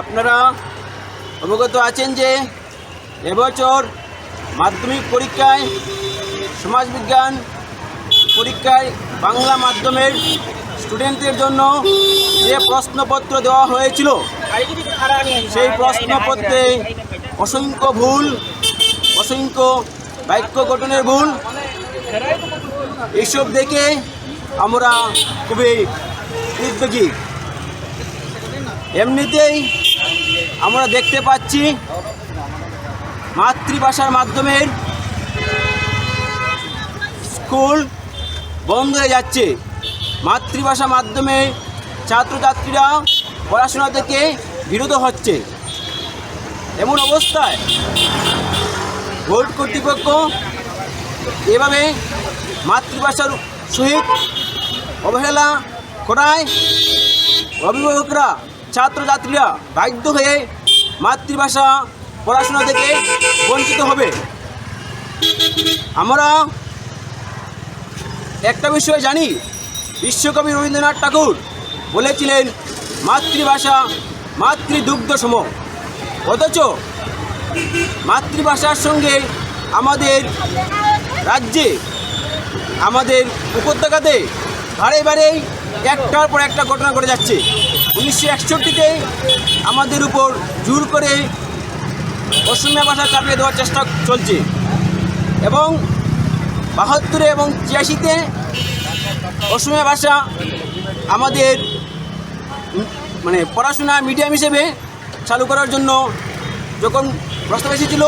আপনারা অবগত আছেন যে এবছর মাধ্যমিক পরীক্ষায় সমাজবিজ্ঞান পরীক্ষায় বাংলা মাধ্যমের স্টুডেন্টদের জন্য যে প্রশ্নপত্র দেওয়া হয়েছিল, সেই প্রশ্নপত্রে অসংখ্য ভুল, অসংখ্য বাক্য গঠনের ভুল, এইসব দেখে আমরা খুবই উদ্বেগী। এমনিতেই আমরা দেখতে পাচ্ছি মাতৃভাষার মাধ্যমে স্কুল বন্ধ হয়ে যাচ্ছে। মাতৃভাষা মাধ্যমে ছাত্রছাত্রীরা পড়াশোনা থেকে বিরত হচ্ছে। এমন অবস্থায় বোর্ড কর্তৃপক্ষ এভাবে মাতৃভাষার সহিত অবহেলা করায় অভিভাবকরা ছাত্রছাত্রীরা বাধ্য হয়ে মাতৃভাষা পড়াশোনা থেকে বঞ্চিত হবে। আমরা একটা বিষয় জানি, বিশ্বকবি রবীন্দ্রনাথ ঠাকুর বলেছিলেন, মাতৃভাষা মাতৃদুগ্ধ সম অথচ মাতৃভাষার সঙ্গে আমাদের রাজ্যে, আমাদের উপত্যকাতে বারে বারেই একটার পর একটা ঘটনা ঘটে যাচ্ছে। উনিশশো একষট্টিতে আমাদের উপর জোর করে অসমীয়া ভাষা চাপিয়ে দেওয়ার চেষ্টা চলছে। এবং বাহাত্তরে এবং ছিয়াশিতে অসমীয়া ভাষা আমাদের মানে পড়াশোনা মিডিয়াম হিসেবে চালু করার জন্য যখন প্রস্তাব এসেছিল,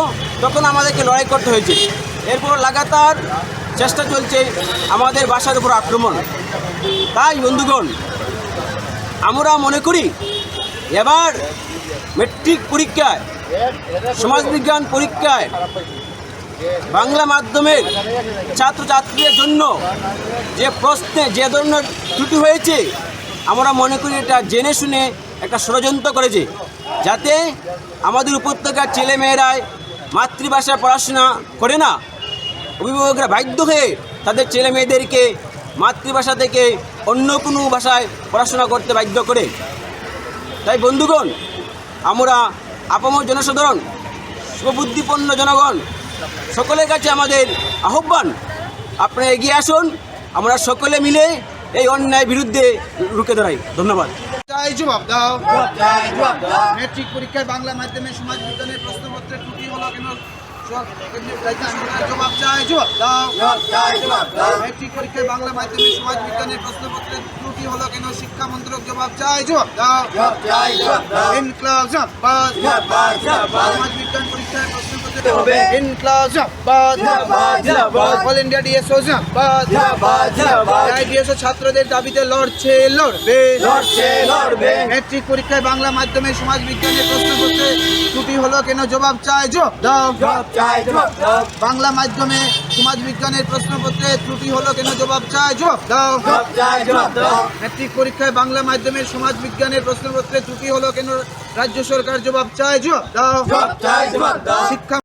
তখন আমাদেরকে লড়াই করতে হয়েছে। এরপর লাগাতার চেষ্টা চলছে আমাদের ভাষার উপর আক্রমণ। তাই, বন্ধুগণ, আমরা মনে করি, এবার মেট্রিক পরীক্ষায়, সমাজবিজ্ঞান পরীক্ষায়, বাংলা মাধ্যমের ছাত্রছাত্রীদের জন্য যে প্রশ্নে যে ধরনের ত্রুটি হয়েছে, আমরা মনে করি এটা জেনে শুনে একটা ষড়যন্ত্র করেছে, যাতে আমাদের উপত্যকার ছেলেমেয়েরাই মাতৃভাষায় পড়াশোনা করে না। অভিভাবকরা বাধ্য হয়ে তাদের ছেলে মেয়েদেরকে মাতৃভাষা থেকে অন্য কোনো ভাষায় পড়াশোনা করতে বাধ্য করে। তাই বন্ধুগণ আমরা আপামর জনসাধারণ সুবুদ্ধিপন্ন জনগণ সকলের কাছে আমাদের আহ্বান আপনারা এগিয়ে আসুন আমরা সকলে মিলে এই অন্যায় বিরুদ্ধে রুখে দাঁড়াই। ধন্যবাদ। চাই জবাব দাও। মেট্রিক পরীক্ষায় বাংলা মাধ্যমে সমাজ বিজ্ঞানের প্রশ্নপত্রের ত্রুটি হলো কেন? জবাব চাই জবাব দাও। মেট্রিক পরীক্ষায় বাংলা মাধ্যমে সমাজ বিজ্ঞানের প্রশ্নপত্রের ত্রুটি হলো কেন শিক্ষা মন্ত্রক জবাব চাই জবাব দাও। ইনক্লাব জবাব সমাজ বিজ্ঞান পরীক্ষায় প্রশ্নপত্রের অল ইন্ডিয়া ডিএসও ডিএসও ছাত্রদের দাবিতে লড়ছে লড়বে। মেট্রিক পরীক্ষায় বাংলা মাধ্যমে সমাজ বিজ্ঞানের প্রশ্নপত্রে ত্রুটি হলো কেন জবাব চাই বাংলা মাধ্যমে সমাজ বিজ্ঞানের প্রশ্নপত্রে ত্রুটি হলো কেন জবাব চাই জবাব দাও। মেট্রিক পরীক্ষায় বাংলা মাধ্যমের সমাজ বিজ্ঞানের প্রশ্নপত্রে ত্রুটি হলো কেন রাজ্য সরকার জবাব চাই জবাব দাও। শিক্ষা